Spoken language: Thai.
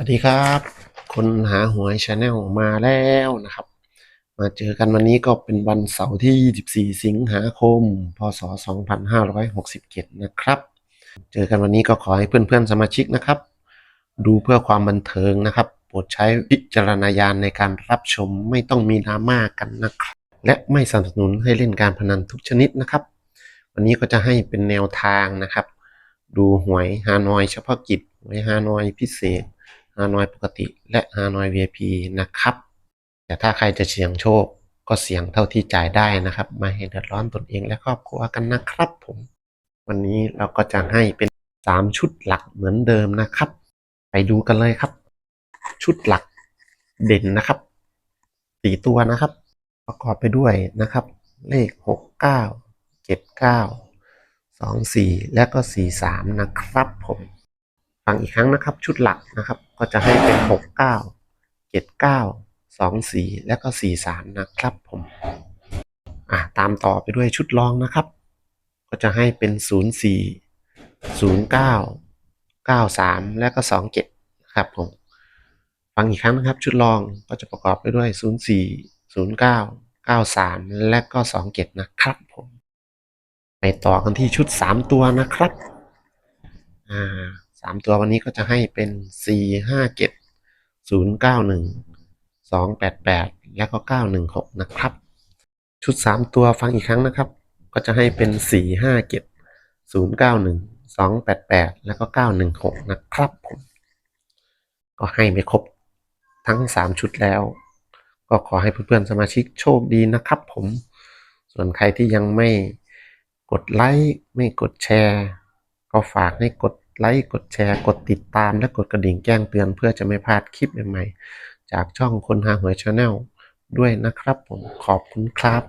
สวัสดีครับ คนหาหวยชาแนลมาแล้วนะครับ มาเจอกันวันนี้ก็เป็นวันเสาร์ที่ 24 สิงหาคม พศ 2567 นะครับ เจอกันวันนี้ก็ขอให้เพื่อนๆสมาชิกนะครับ ดูเพื่อความบันเทิงนะครับ โปรดใช้วิจารณญาณในการรับชมไม่ต้องมีดราม่ากันนะครับ และไม่สนับสนุนให้เล่นการพนันทุกชนิดนะครับ วันนี้ก็จะให้เป็นแนวทางนะครับ ดูหวยฮานอยเฉพาะกิจหวยฮานอยพิเศษ ฮานอยปกติ และฮานอย VIP นะครับ แต่ถ้าใครจะเสี่ยงโชคก็เสี่ยงเท่าที่จ่ายได้นะครับ มาให้เดือดร้อนตนเองและครอบครัวกันนะครับผม วันนี้เราก็จะให้เป็น 3 ชุดหลักเหมือนเดิมนะครับ ไปดูกันเลยครับ ชุดหลักเด่นนะครับสี่ตัวนะครับ ประกอบไปด้วยนะครับ เลข 6 9 7 9 2 4 และก็ 4 3 นะครับผม ฟังอีกครั้งนะครับ ชุดหลักนะครับ ก็จะให้เป็น 6 9 7 9 2 4 และก็ 4 3 นะครับผมอะตามต่อไปด้วยชุดรองนะครับ ก็จะให้เป็น 0 4 0 9 9 3 และก็ 2 7นะครับผมฟังอีกครั้งนะครับ ชุดรองก็จะประกอบไปด้วย 0 4 0 9 9 3 และก็ 2 7 นะครับผมไปต่อกันที่ชุด 3 ตัวนะครับ อ่า สามตัววันนี้ก็จะให้เป็นสี่ห้าเจ็ดศูนย์เก้าหนึ่งสองแปดแปดแล้วก็เก้าหนึ่งหกนะครับ ชุดสามตัวฟังอีกครั้งนะครับ ก็จะให้เป็นสี่ห้าเจ็ดศูนย์เก้าหนึ่งสองแปดแปดแล้วก็เก้าหนึ่งหกนะครับผมก็ให้ไม่ครบทั้งสามชุดแล้ว ก็ขอให้เพื่อนๆสมาชิกโชคดีนะครับผม ส่วนใครที่ยังไม่กดไลค์ไม่กดแชร์ ก็ฝากให้กด ไลค์กดแชร์ กดติดตามและกดกระดิ่งแจ้งเตือนเพื่อจะไม่พลาดคลิปใหม่ๆจากช่องคนหาหวยชาแนลด้วยนะครับผมขอบคุณครับ